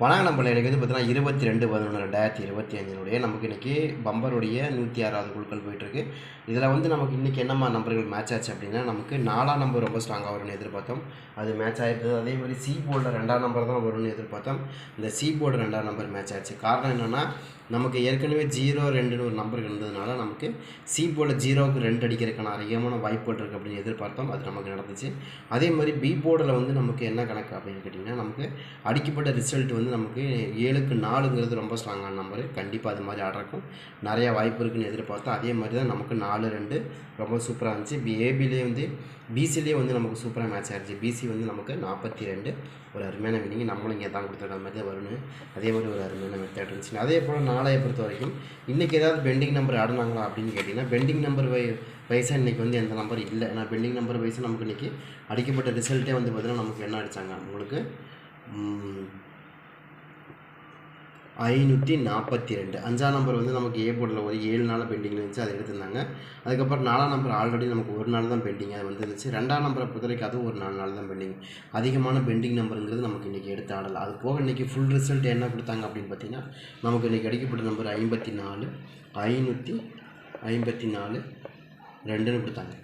வணக்கம் நம்மள எனக்கு வந்து பார்த்தீங்கன்னா இருபத்தி ரெண்டு பதினொன்று ரெண்டாயிரத்தி இருபத்தி அஞ்சினுடைய நமக்கு இன்றைக்கி பம்பருடைய நூற்றி ஆறாவது குழுக்கள் போயிட்டுருக்கு. இதில் வந்து நமக்கு இன்றைக்கி என்னம்மா நம்பர்கள் மேட்ச் ஆச்சு அப்படின்னா நமக்கு நாலாம் நம்பர் ரொம்ப ஸ்ட்ராங்காக வரும்னு எதிர்பார்த்தோம். அது மேட்ச் ஆகிருந்தது அதே மாதிரி சி போர்டில் ரெண்டாம் நம்பர் தான் வரும்னு எதிர்பார்த்தோம். இந்த சி போர்டு ரெண்டாம் நம்பர் மேட்ச் ஆச்சு. காரணம் என்னென்னா நமக்கு ஏற்கனவே ஜீரோ ரெண்டுன்னு ஒரு நம்பர் இருந்ததுனால நமக்கு சி போர்டில் ஜீரோவுக்கு ரெண்டு அடிக்கிறதுக்கான அதிகமான வாய்ப்புகள் இருக்குது அப்படின்னு எதிர்பார்த்தோம். அது நமக்கு நடந்துச்சு. அதே மாதிரி பி போர்டில் வந்து நமக்கு என்ன கணக்கு அப்படின்னு கேட்டிங்கன்னா நமக்கு அடிக்கப்பட்ட ரிசல்ட் வந்து நமக்கு ஏழுக்கு நாலுங்கிறது ரொம்ப ஸ்ட்ராங்கான நம்பர் கண்டிப்பாக அது மாதிரி ஆடுறக்கும் நிறையா வாய்ப்பு இருக்குன்னு எதிர்பார்த்தோம். அதே மாதிரி தான் நமக்கு நாலு ரெண்டு ரொம்ப சூப்பராக இருந்துச்சு. பி ஏபிலே வந்து பிசிலே வந்து நமக்கு சூப்பராக மேட்ச் ஆகிடுச்சு பிசி வந்து நமக்கு நாற்பத்தி ரெண்டு. ஒரு அருமையான வினிங் நம்மளும் இங்கே தான் கொடுத்துருக்க மாதிரி தான் வரும்னு. அதே மாதிரி ஒரு அருமையான மெத்தட் இருந்துச்சு. அதே போல் நாளையை பொறுத்த வரைக்கும் இன்றைக்கி ஏதாவது பெண்டிங் நம்பர் ஆடினாங்களா அப்படின்னு கேட்டிங்கன்னா பெண்டிங் நம்பர் வை வயசாக இன்றைக்கி வந்து எந்த நம்பர் இல்லை. ஏன்னா பெண்டிங் நம்பர் வயசாக நமக்கு இன்றைக்கி அடிக்கப்பட்ட ரிசல்ட்டே வந்து பார்த்திங்கன்னா நமக்கு என்ன அடித்தாங்க உங்களுக்கு ஐநூற்றி நாற்பத்தி ரெண்டு அஞ்சாம் நம்பர் வந்து நமக்கு ஏ போர்டில் ஒரு ஏழு நாள் பெண்டிங்கில் இருந்துச்சு அதை எடுத்திருந்தாங்க. அதுக்கப்புறம் நாலாம் நம்பர் ஆல்ரெடி நமக்கு ஒரு நாள் தான் பெண்டிங் அது வந்துருந்துச்சு. ரெண்டாம் நம்பரை பொறுத்த வரைக்கும் அதுவும் ஒரு நாலு நாள் தான் பெண்டிங் அதிகமான பெண்டிங் நம்பருங்கிறது நமக்கு இன்றைக்கி எடுத்து ஆடலாம் அது போக இன்றைக்கி ஃபுல் ரிசல்ட் என்ன கொடுத்தாங்க அப்படின்னு பார்த்தீங்கன்னா நமக்கு இன்றைக்கி அடிக்கப்பட்ட நம்பர் ஐம்பத்தி நாலு ஐநூற்றி ஐம்பத்தி நாலு ரெண்டுன்னு கொடுத்தாங்க.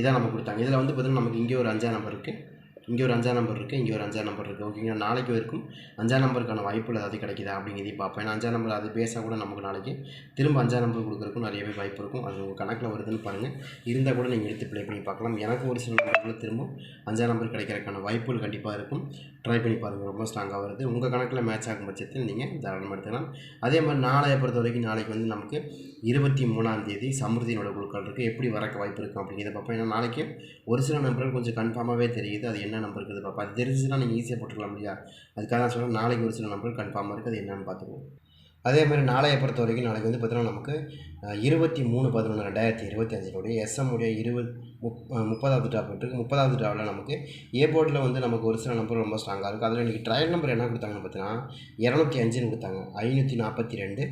இதான் நம்ம கொடுத்தாங்க. இதில் வந்து பார்த்திங்கன்னா நமக்கு இங்கே ஒரு அஞ்சாம் நம்பர் இருக்குது இங்கே ஒரு அஞ்சாம் நம்பர் இருக்குது இங்கே ஒரு அஞ்சாம் நம்பர் இருக்குது ஓகேங்களா நாளைக்கு வரைக்கும் அஞ்சாம் நம்பருக்கான வாய்ப்புகள் ஏதாவது கிடைக்குதா அப்படிங்கிறதையும் பார்ப்பேன் ஏன்னா அஞ்சாம் நம்பர் அது பேச கூட நமக்கு நாளைக்கு திரும்ப அஞ்சாம் நம்பர் கொடுக்குறதுக்கும் நிறையவே வாய்ப்பு இருக்கும். அது உங்கள் கணக்கில் வருதுன்னு பாருங்கள் இருந்தால் கூட நீங்கள் எடுத்து ப்ளே பண்ணி பார்க்கலாம். எனக்கு ஒரு சில நம்பர்கள் திரும்ப அஞ்சாம் நம்பர் கிடைக்கிறதுக்கான வாய்ப்புகள் கண்டிப்பாக இருக்கும். ட்ரை பண்ணி பாருங்கள் ரொம்ப ஸ்ட்ராங்காக வருது. உங்கள் கணக்கில் மேட்ச் ஆகும் பட்சத்தில் நீங்கள் தாராளமாக எடுத்துக்கலாம். அதே மாதிரி நாளைய பொறுத்த வரைக்கும் நாளைக்கு வந்து நமக்கு இருபத்தி மூணாம் தேதி சமிருதியினோட குழுக்கள் இருக்குது எப்படி வரக்க வாய்ப்பு இருக்கும் அப்படிங்கிறத பார்ப்போம். ஏன்னா நாளைக்கு ஒரு சில நம்பர்கள் கொஞ்சம் கன்ஃபார்மாகவே தெரியுது. அது என்ன நம்பர் இருக்குது பார்ப்போம் அது தெரிஞ்சுன்னா நீங்கள் ஈஸியாக போட்டுக்கலாம் இல்லையா? அதுக்காக நான் சொல்கிறேன் நாளைக்கு ஒரு சில நம்பர் கன்ஃபார்மாக இருக்குது அது என்னென்னு பார்த்துக்குவோம். அதே மாதிரி நாளைய பொறுத்த வரைக்கும் நாளைக்கு வந்து பார்த்தீங்கன்னா நமக்கு இருபத்தி மூணு பதினொன்று ரெண்டாயிரத்தி இருபத்தி அஞ்சினுடைய எஸ்எம்முடைய இருபது முப் முப்பதாவது ட்ராப் இருக்குது முப்பதாவது ட்ராவில் நமக்கு ஏ போர்டில் வந்து நமக்கு ஒரு சில நம்பர் ரொம்ப ஸ்ட்ராங்காக இருக்குது அதில் இன்றைக்கி ட்ரையல் நம்பர் என்ன கொடுத்தாங்கன்னு பார்த்தீங்கன்னா இரநூத்தி அஞ்சுன்னு கொடுத்தாங்க. ஐநூற்றி நாற்பத்தி ரெண்டு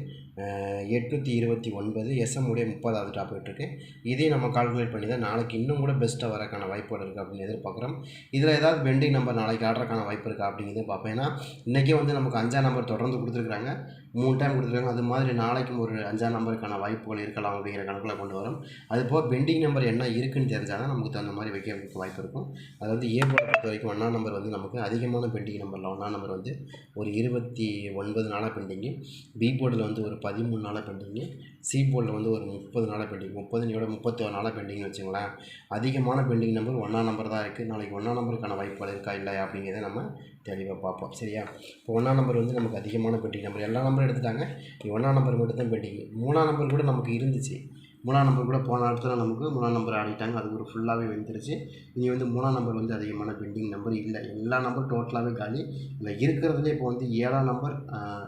எட்நூற்றி இருபத்தி ஒன்பது எஸ்எம் உடைய முப்பதாவது டாப் இருக்குது இதையும் நம்ம கால்குலேட் பண்ணி தான் நாளைக்கு இன்னும் கூட பெஸ்ட்டாக வரக்கான வாய்ப்புகள் இருக்குது அப்படின்னு எதிர்பார்க்குறோம். இதில் ஏதாவது பெண்டிங் நம்பர் நாளைக்கு ஆடுறக்கான வாய்ப்பு இருக்கா அப்படிங்கிறது பார்ப்போம். ஏன்னா இன்றைக்கே வந்து நமக்கு அஞ்சாம் நம்பர் தொடர்ந்து கொடுத்துருக்குறாங்க. மூணு டைம் கொடுத்துருக்காங்க. அது மாதிரி நாளைக்கும் ஒரு அஞ்சாம் நம்பருக்கான வாய்ப்புகள் இருக்கலாம் அப்படிங்கிற கணக்கில் கொண்டு வரும். அது போக பெண்டிங் நம்பர் என்ன இருக்குன்னு தெரிஞ்சால் தான் நமக்கு தகுந்த மாதிரி வைக்க வாய்ப்பு இருக்கும். அதாவது ஏ போர்டை பொறுத்த வரைக்கும் ஒன்றாம் நம்பர் வந்து நமக்கு அதிகமான பெண்டிங் நம்பரில் ஒன்றாம் நம்பர் வந்து ஒரு இருபத்தி ஒன்பது நாளாக பெண்டிங்கு. பி போர்டில் வந்து ஒரு பதிமூணு நாளாக பெண்டிங்கு. சி போர்டில் வந்து ஒரு முப்பது நாளாக பெண்டிங். முப்பது முப்பத்தி ஒரு நாளாக பெண்டிங்னு வச்சுங்களேன் அதிகமான பெண்டிங் நம்பர் ஒன்றாம் நம்பர் தான் இருக்குது நாளைக்கு ஒன்றாம் நம்பருக்கான வாய்ப்புகள் இருக்கா இல்லையா அப்படிங்கிறத நம்ம தெளிவாக பார்ப்போம். சரியா? இப்போ ஒன்றாம் நம்பர் வந்து நமக்கு அதிகமான பெண்டிங் நம்பர் எல்லா நம்பரும் எடுத்துட்டாங்க. ஒன்றாம் நம்பர் மட்டும் தான் பெண்டிங் மூணாம் நம்பர் கூட நமக்கு இருந்துச்சு. மூணாம் நம்பர் கூட போன இடத்துல நமக்கு மூணாம் நம்பர் ஆடிட்டாங்க அது ஒரு ஃபுல்லாகவே வந்துருச்சு. இனி வந்து மூணாம் நம்பர் வந்து அதிகமான பெண்டிங் நம்பர் இல்லை. எல்லா நம்பர் டோட்டலாகவே காலி. இல்லை இருக்கிறதுலே இப்போ வந்து ஏழாம் நம்பர்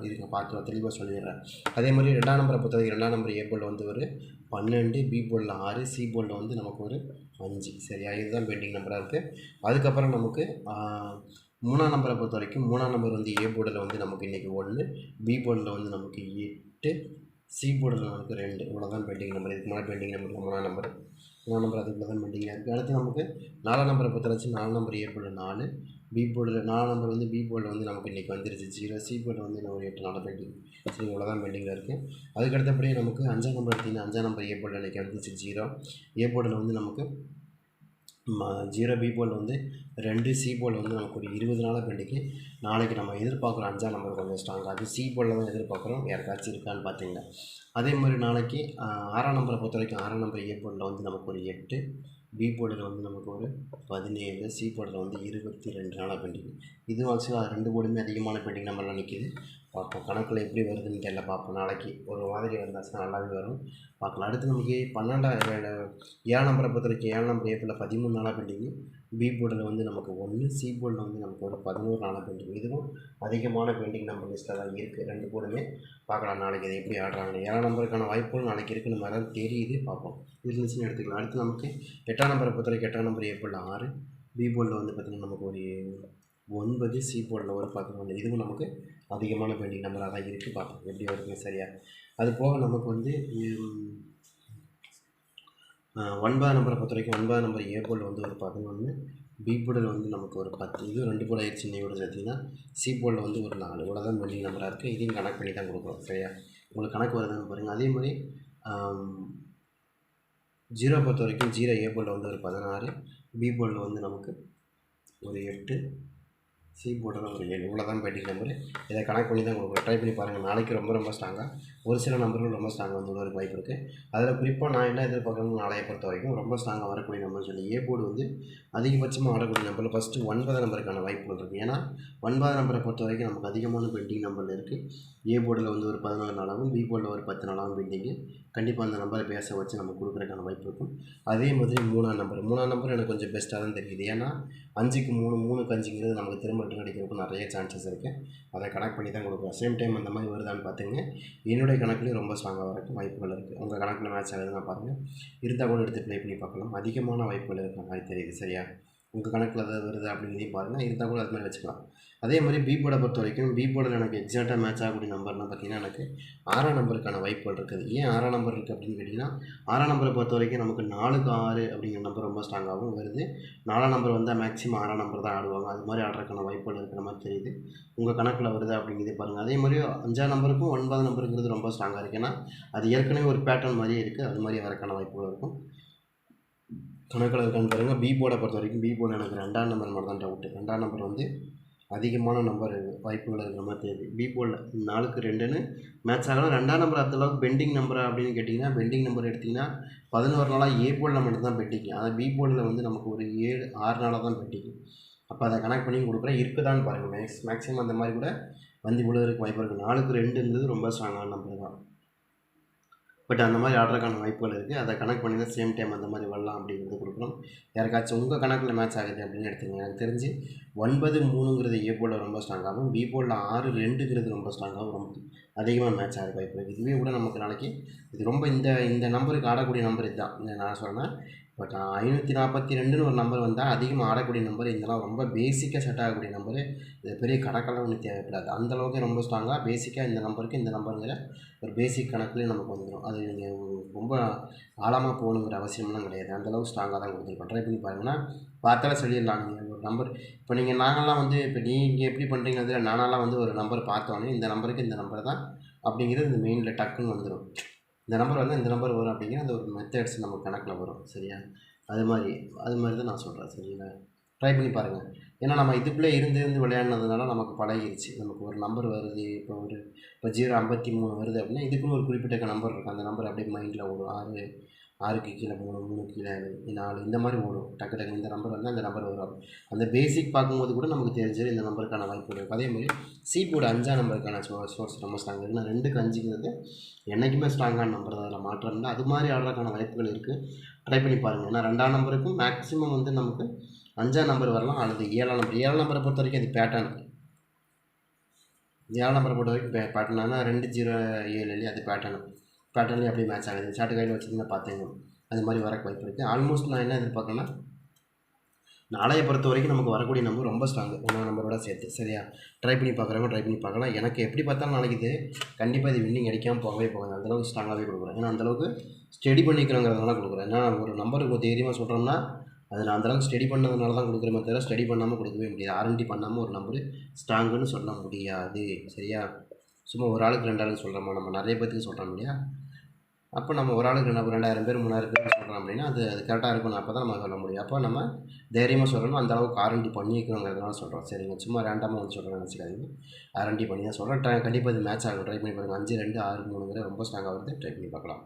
இதுக்கு பார்த்து தெளிவாக சொல்லிடுறேன். அதே மாதிரி ரெண்டாம் நம்பரை பொறுத்த வரைக்கும் ரெண்டாம் நம்பர் ஏ போர்டில் வந்து ஒரு பன்னெண்டு பி போர்டில் ஆறு சி போர்டில் வந்து நமக்கு ஒரு அஞ்சு. சரியா? இதுதான் பெண்டிங் நம்பராக இருக்குது அதுக்கப்புறம் நமக்கு மூணாம் நம்பரை பொறுத்த வரைக்கும் மூணாம் நம்பர் வந்து ஏ போர்டில் வந்து நமக்கு இன்றைக்கி ஒன்று பி போர்டில் வந்து நமக்கு எட்டு சி போர்டில் நமக்கு ரெண்டு இவ்வளோ தான் பெண்டிங் நம்பர் இதுக்கு மேலே பெண்டிங் நம்பர் மூணாம் நம்பர் மூணாம் நம்பர் அதுக்குள்ள தான் பெண்டிங்காக இருக்குது அடுத்து நமக்கு நாலாம் நம்பரை பொறுத்த நாலு நம்பர் ஏ போர்டில் நாலு பி போர்டில் நாலு நம்பர் வந்து பி போர்டில் வந்து நமக்கு இன்றைக்கி வந்துருச்சு. ஜீரோ சி போர்டில் வந்து இன்னும் ஒரு எட்டு நாள் பெண்டிங் சரி இவ்வளோ தான் பெண்டிங்கில் இருக்குது அதுக்கு அடுத்தபடியே நமக்கு அஞ்சாம் நம்பர் எடுத்திங்கன்னா அஞ்சாம் நம்பர் ஏ போர்டில் இன்றைக்கி வந்துச்சு ஜீரோ ஏ போர்டில் வந்து நமக்கு ஜீரோ பி போல் வந்து ரெண்டு சி போல் வந்து நமக்கு ஒரு இருபது நாளாக பெண்டிக்கு நாளைக்கு நம்ம எதிர்பார்க்குறோம் அஞ்சாம் நம்பர் கொஞ்சம் ஸ்ட்ராங் அது சி போலில் தான் எதிர்பார்க்குறோம். யாருக்காச்சும் இருக்கான்னு பார்த்தீங்கன்னா. அதே மாதிரி நாளைக்கு ஆறாம் நம்பரை பொறுத்த வரைக்கும் ஆறாம் நம்பர் ஏ போலில் வந்து நமக்கு ஒரு எட்டு பி போர்டில் வந்து நமக்கு ஒரு பதினேழு சி போர்டில் வந்து இருபத்தி ரெண்டு நாளாக பெண்டிங் இதுவும் ஆக்சுவலாக ரெண்டு போர்டுமே அதிகமான பெண்டிங் நம்பர்லாம் நிற்கிது பார்ப்போம் கணக்கில் எப்படி வருதுன்னு தெரியல பார்ப்போம். நாளைக்கு ஒரு மாதிரி வந்தாச்சுன்னா நல்லாவே வரும். பார்க்கலாம். அடுத்து நமக்கு பன்னெண்டாம் ஏழு நம்பரை பொறுத்த வரைக்கும் ஏழாம் நம்பர் ஏப்பில் பதிமூணு நாளாக பெண்டிங்கு பி போர்டில் வந்து நமக்கு ஒன்று சி போர்டில் வந்து நமக்கு ஒரு பதினோரு நாளாக பெண்டிங் இதுவும் அதிகமான பெண்டிங் நம்பர் லிஸ்ட்டில் தான் இருக்குது ரெண்டு போர்டுமே பார்க்கலாம். நாளைக்கு அது எப்படி ஆடுறாங்க. ஏழாம் நம்பருக்கான வாய்ப்புகள் நாளைக்கு இருக்குன்னு மாதிரி தான் தெரியுது. பார்ப்போம். இருந்துச்சுன்னு எடுத்துக்கலாம். அடுத்து நமக்கு எட்டாம் நம்பரை பொறுத்த வரைக்கும் எட்டாம் நம்பர் ஏப்பில் ஆறு பி போர்டில் வந்து பார்த்திங்கன்னா நமக்கு ஒரு ஒன்பது சி போர்டில் ஒரு பதினொன்று இதுவும் நமக்கு அதிகமான பெண்டிங் நம்பராக தான் இருக்குது பார்ப்போம். எப்படி வருதுங்க சரியா. அது போக நமக்கு வந்து ஒன்பதாம் நம்பரை பொறுத்த வரைக்கும் ஒன்பதாம் நம்பர் ஏ போல் வந்து ஒரு பதினொன்று பி போர்டில் வந்து நமக்கு ஒரு பத்து. இது ரெண்டு போல் ஆயிடுச்சு இன்னையோட சேர்த்திங்கன்னா சி போர்டில் வந்து ஒரு நாலு. இவ்வளோ தான் பெண்டிங் நம்பராக இருக்குது இதையும் கணக்கு பண்ணி தான் கொடுக்குறோம் சரியா. உங்களுக்கு கணக்கு வருதுன்னு பாருங்கள் அதே மாதிரி ஜீரோ பொறுத்த வரைக்கும் ஜீரோ ஏ போர்டில் வந்து ஒரு பதினாறு பி போர்டில் வந்து நமக்கு ஒரு எட்டு சி போர்டில் ஒரு ஏழு இவ்வளோ தான் பெண்டிங் நம்பர் இதை கணக்கு பண்ணி தான் கொடுக்குறோம் ட்ரை பண்ணி பாருங்கள் நாளைக்கு ரொம்ப ரொம்ப ஸ்ட்ராங்காக ஒரு சில நம்பர்கள் ரொம்ப ஸ்ட்ராங்காக வந்து வாய்ப்பு இருக்குது அதில் குறிப்பாக நான் என்ன எதிர்பார்க்குறேன்னு நாளைய பொறுத்த வரைக்கும் ரொம்ப ஸ்ட்ராங்காக வரக்கூடிய நம்பர்னு சொல்லி ஏ போர்டு வந்து அதிகபட்சமாக வரக்கூடிய நம்பரில் ஃபஸ்ட்டு ஒன்பது நம்பருக்கான வாய்ப்புகள் இருக்குது ஏன்னா ஒன்பது நம்பரை பொறுத்த வரைக்கும் நமக்கு அதிகமான பெண்டிங் நம்பரில் இருக்குது ஏ போர்டில் வந்து ஒரு பதினாலு நாளாகவும் பி போர்டில் ஒரு பத்து நாளாகவும் பெண்டிங்கு கண்டிப்பாக அந்த நம்பரை பேச வச்சு நம்ம கொடுக்குறதுக்கான வாய்ப்பு இருக்கும். அதே மாதிரி மூணாம் நம்பர் மூணாம் நம்பர் எனக்கு கொஞ்சம் பெஸ்ட்டாக தான் தெரியுது. ஏன்னா அஞ்சுக்கு மூணு மூணுக்கு அஞ்சுங்கிறது நமக்கு திரும்ப ரிட்டர்ன் அடிக்கிறதுக்கு நிறைய சான்சஸ் இருக்குது அதை கனெக்ட் பண்ணி தான் கொடுக்குறோம் சேம் டைம் அந்த மாதிரி வருதான்னு பார்த்துங்க என்னுடைய கணக்குலேயும் ரொம்ப ஸ்ட்ராங்காக வரக்கு வாய்ப்புகள் இருக்குது உங்கள் கணக்கில் மேட்ச் ஆகுதுன்னா பாருங்கள் இருந்தால் கூட எடுத்து ப்ளே பண்ணி பார்க்கலாம். அதிகமான வாய்ப்புகள் இருக்கிற மாதிரி தெரியுது. சரியா? உங்கள் கணக்கில் ஏதாவது வருது அப்படிங்கிறதையும் பாருங்கள் இருந்தால் கூட அது மாதிரி வச்சுக்கலாம். அதே மாதிரி பி போர்டை பொறுத்த வரைக்கும் பி போர்டில் எனக்கு எக்ஸாக்டாக மேட்ச் ஆகக்கூடிய நம்பர்னு பார்த்தீங்கன்னா எனக்கு ஆறாம் நம்பருக்கான வாய்ப்புகள் இருக்குது. ஏன் ஆறாம் நம்பர் இருக்குது அப்படின்னு கேட்டிங்கன்னா ஆறாம் நம்பரை பொறுத்த வரைக்கும் நமக்கு நாலுக்கு ஆறு அப்படிங்கிற நம்பர் ரொம்ப ஸ்ட்ராங்காகவும் வருது. நாலாம் நம்பர் வந்தால் மேக்ஸிமம் ஆறாம் நம்பர் தான் ஆடுவாங்க. அது மாதிரி ஆடுறதுக்கான வாய்ப்புகள் இருக்கிற மாதிரி தெரியுது. உங்கள் கணக்கில் வருது அப்படிங்கிறதே பாருங்கள் அதே மாதிரி அஞ்சாம் நம்பருக்கும் ஒன்பதாம் நம்பருங்கிறது ரொம்ப ஸ்ட்ராங்காக இருக்குது ஏன்னா அது ஏற்கனவே ஒரு பேட்டர்ன் மாதிரியே இருக்குது அது மாதிரி வரக்கான வாய்ப்புகள் இருக்கும். கணக்கில் இருக்கான்னு பாருங்கள் பி போர்டை பொறுத்த வரைக்கும் பி போர்டு எனக்கு ரெண்டாம் நம்பர் மட்டும் தான் டவுட்டு ரெண்டாம் நம்பர் வந்து அதிகமான நம்பர் வாய்ப்புகள் இருக்கிற மாதிரி தெரியுது. பி போர்டில் நாலுக்கு ரெண்டுன்னு மேட்ச் ஆகலாம் ரெண்டாம் நம்பர் அந்த அளவுக்கு பெண்டிங் நம்பர் அப்படின்னு கேட்டிங்கன்னா பெண்டிங் நம்பர் எடுத்திங்கன்னா பதினோரு நாளாக ஏ போர்டில் மட்டும்தான் பெண்டிங் ஆனால் பி போர்டில் வந்து நமக்கு ஒரு ஏழு ஆறு நாளாக தான் பெண்டிங் அப்போ அதை கனெக்ட் பண்ணி கொடுக்குறேன். இருக்குதான்னு பாருங்கள் மேக்ஸ் மேக்ஸிமம் அந்த மாதிரி கூட வந்து விழுறதுக்கு வாய்ப்பு இருக்குது நாலுக்கு ரெண்டுன்றது ரொம்ப ஸ்ட்ராங்கான நம்பர் தான். பட் அந்த மாதிரி ஆடுறதுக்கான வாய்ப்புகள் இருக்குது அதை கணக்கு பண்ணி தான் சேம் டைம் அந்த மாதிரி வரலாம் அப்படிங்கிறது கொடுக்குறோம் யாருக்காச்சும் உங்கள் கணக்கில் மேட்ச் ஆகுது அப்படின்னு எடுத்துங்க எனக்கு தெரிஞ்சு ஒன்பது மூணுங்கிறது ஏ போர்டில் ரொம்ப ஸ்ட்ராங்காகவும் பி போலில் ஆறு ரெண்டுங்கிறது ரொம்ப ஸ்ட்ராங்காகவும் ரொம்ப அதிகமாக மேட்ச் ஆகிற வாய்ப்பு இருக்குது இதுவே கூட நமக்கு நாளைக்கு இது ரொம்ப இந்த இந்த நம்பருக்கு ஆடக்கூடிய நம்பர் இதுதான். நான் சொன்னேன் பட் ஐநூற்றி நாற்பத்தி ரெண்டுன்னு ஒரு நம்பர் வந்தால் அதிகமாக ஆடக்கூடிய நம்பர் இதெல்லாம் ரொம்ப பேசிக்காக செட் ஆகக்கூடிய நம்பரு இது பெரிய கணக்கெல்லாம் ஒன்றும் தேவைப்படாது. அந்தளவுக்கு ரொம்ப ஸ்ட்ராங்காக பேசிக்காக இந்த நம்பருக்கு இந்த நம்பருங்கிற ஒரு பேசிக் கணக்குலேயே நமக்கு வந்துடும் அது நீங்கள் ரொம்ப ஆழமாக போகணுங்கிற அவசியம்லாம் கிடையாது. அந்தளவுக்கு ஸ்ட்ராங்காக தான் கொடுத்துருக்கோம் ட்ரை பண்ணி பாருங்கன்னா பார்த்தாலே சொல்லிடலாம். நீங்கள் ஒரு நம்பர் இப்போ நீங்கள் நாங்கள்லாம் வந்து இப்போ நீங்கள் எப்படி பண்ணுறீங்கிறது நானாலாம் வந்து ஒரு நம்பர் பார்த்தோன்னே இந்த நம்பருக்கு இந்த நம்பர் தான் அப்படிங்கிறது இந்த மெயினில் டக்குன்னு வந்துடும் இந்த நம்பர் வந்து இந்த நம்பர் வரும் அப்படிங்கிற அந்த ஒரு மெத்தட்ஸ் நம்ம கணக்கில் வரும் சரியா? அது மாதிரி அது மாதிரி தான் நான் சொல்கிறேன் சரிங்களா? ட்ரை பண்ணி பாருங்கள் ஏன்னா நம்ம இதுக்குள்ளே இருந்து இருந்து விளையாடினதுனால நமக்கு பழகிருச்சு. நமக்கு ஒரு நம்பர் வருது இப்போ ஒரு இப்போ ஜீரோ ஐம்பத்தி மூணு வருது அப்படின்னா இதுக்குன்னு ஒரு குறிப்பிட்ட நம்பர் இருக்கும். அந்த நம்பர் அப்படியே மைண்டில் ஓடும். ஆறு ஆறுக்கு கீழே மூணு மூணு கீழே நாலு இந்த மாதிரி ஓடும். டக்கு டக்கு இந்த நம்பர் வந்து அந்த நம்பர் வரும். அந்த பேசிக் பார்க்கும்போது கூட நமக்கு தெரிஞ்சது இந்த நம்பருக்கான வாய்ப்பு இருக்கும் அதே மாதிரி சி போர்டு அஞ்சாம் நம்பருக்கான சோ சோர்ஸ் ரொம்ப ஸ்ட்ராங் இருக்குன்னா ரெண்டுக்கு அஞ்சுங்கிறது என்றைக்குமே ஸ்ட்ராங்கான நம்பர் தான். அதில் மாற்றம் இல்லை. அது மாதிரி ஆடுறதுக்கான வாய்ப்புகள் இருக்குது ட்ரை பண்ணி பாருங்கள் ஏன்னா ரெண்டாம் நம்பருக்கும் மேக்ஸிமம் வந்து நமக்கு அஞ்சாம் நம்பர் வரலாம். அல்லது ஏழாம் நம்பர் ஏழாம் நம்பரை பொறுத்த வரைக்கும் அது பேட்டர்ன் ஏழாம் நம்பரை பொறுத்த வரைக்கும் பே பேட்டர்னா ரெண்டு ஜீரோ ஏழு அது பேட்டர்னு பேட்டர்ன்லேயே அப்படியே மேட்ச் ஆகுது. ஷார்ட் கையில் வச்சிங்கன்னா பார்த்தீங்க. அது மாதிரி வரக்கு வாய்ப்பு இருக்குது ஆல்மோஸ்ட் நான் என்ன எதிர்பார்க்கறேன்னா நாளைய பொறுத்த வரைக்கும் நமக்கு வரக்கூடிய நம்பர் ரொம்ப ஸ்ட்ராங்கு ஒன்றா நம்பரோட சேர்த்து சரியா? ட்ரை பண்ணி பார்க்குறவங்க ட்ரை பண்ணி பார்க்கலாம். எனக்கு எப்படி பார்த்தாலும் நாளைக்கு இது கண்டிப்பாக இது வின்னிங் அடிக்காமல் போகவே போகாது. அந்தளவுக்கு ஸ்ட்ராங்காகவே கொடுக்குறேன். ஏன்னா அந்தளவுக்கு ஸ்டடி பண்ணிக்கிறோங்கிறதுனால கொடுக்குறேன். ஏன்னா ஒரு நம்பருக்கு தைரியமாக சொல்கிறோம்னா அது நான் அந்தளவுக்கு ஸ்டடி பண்ணதுனால தான் கொடுக்குறேமே தவிர ஸ்டடி பண்ணாமல் கொடுக்கவே முடியாது. ஆர்என்டி பண்ணாமல் ஒரு நம்பர் ஸ்ட்ராங்குன்னு சொல்ல முடியாது. சரியா? சும்மா ஒரு ஆளுக்கு ரெண்டு ஆளுக்கு சொல்கிறோமா நம்ம நிறைய பேத்துக்கு சொல்கிறோம் இல்லையா? அப்போ நம்ம ஒரு ஆளுக்கு ரெண்டு ரெண்டாயிரம் பேர் மூணாயிரம் பேர் சொல்கிறோம் அப்படின்னா அது அது கரெக்டாக இருக்கணும் அப்போ தான் நம்ம சொல்ல முடியும். அப்போ நம்ம தைரியமாக சொல்லணும். அந்த அளவுக்கு ஆர்என்டி பண்ணி வைக்கணுங்கிறதுனால சொல்கிறோம் சரிங்க. சும்மா ரேண்டமாக வந்து சொல்கிறேன் நினச்சிக்காதீங்க. ஆரண்டி பண்ணி தான் சொல்கிறேன் ட்ரை கண்டிப்பாக இது மேட்ச் ஆகும். ட்ரை பண்ணி பாருங்கள் அஞ்சு ரெண்டு ஆறு மூணுங்கிற ரொம்ப ஸ்ட்ராங்காக வருது. ட்ரை பண்ணி பார்க்கலாம்.